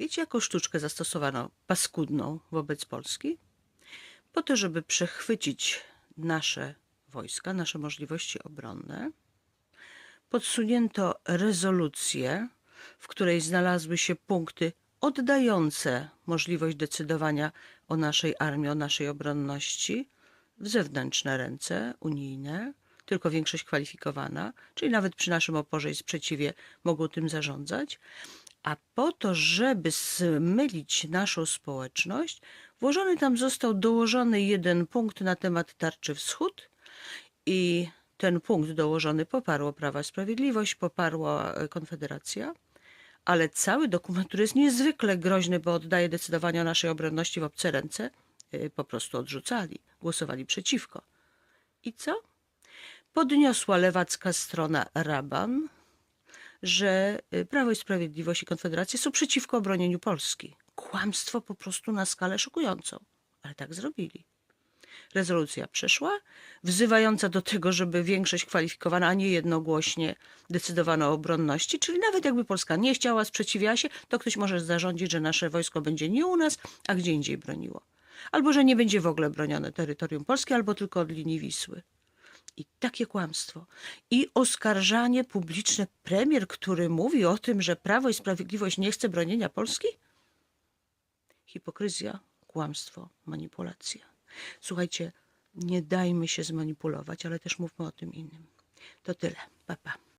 Wiecie, jaką sztuczkę zastosowano paskudną wobec Polski? Po to, żeby przechwycić nasze wojska, nasze możliwości obronne, podsunięto rezolucję, w której znalazły się punkty oddające możliwość decydowania o naszej armii, o naszej obronności w zewnętrzne ręce unijne, tylko większość kwalifikowana, czyli nawet przy naszym oporze i sprzeciwie mogą tym zarządzać. A po to, żeby zmylić naszą społeczność, włożony tam został dołożony jeden punkt na temat tarczy wschód i ten punkt dołożony poparło Prawa Sprawiedliwość, poparła e, Konfederacja, ale cały dokument, który jest niezwykle groźny, bo oddaje decydowanie o naszej obronności w obce ręce, e, po prostu odrzucali, głosowali przeciwko. I co? Podniosła lewacka strona Raban, że y, Prawo i Sprawiedliwość i Konfederacja są przeciwko obronieniu Polski. Kłamstwo po prostu na skalę szokującą, ale tak zrobili. Rezolucja przeszła, wzywająca do tego, żeby większość kwalifikowana, a nie jednogłośnie decydowano o obronności, czyli nawet jakby Polska nie chciała, sprzeciwiała się, to ktoś może zarządzić, że nasze wojsko będzie nie u nas, a gdzie indziej broniło. Albo że nie będzie w ogóle bronione terytorium Polski, albo tylko od linii Wisły. I takie kłamstwo. I oskarżanie publiczne premier, który mówi o tym, że Prawo i Sprawiedliwość nie chce bronienia Polski? Hipokryzja, kłamstwo, manipulacja. Słuchajcie, nie dajmy się zmanipulować, ale też mówmy o tym innym. To tyle. Pa, pa.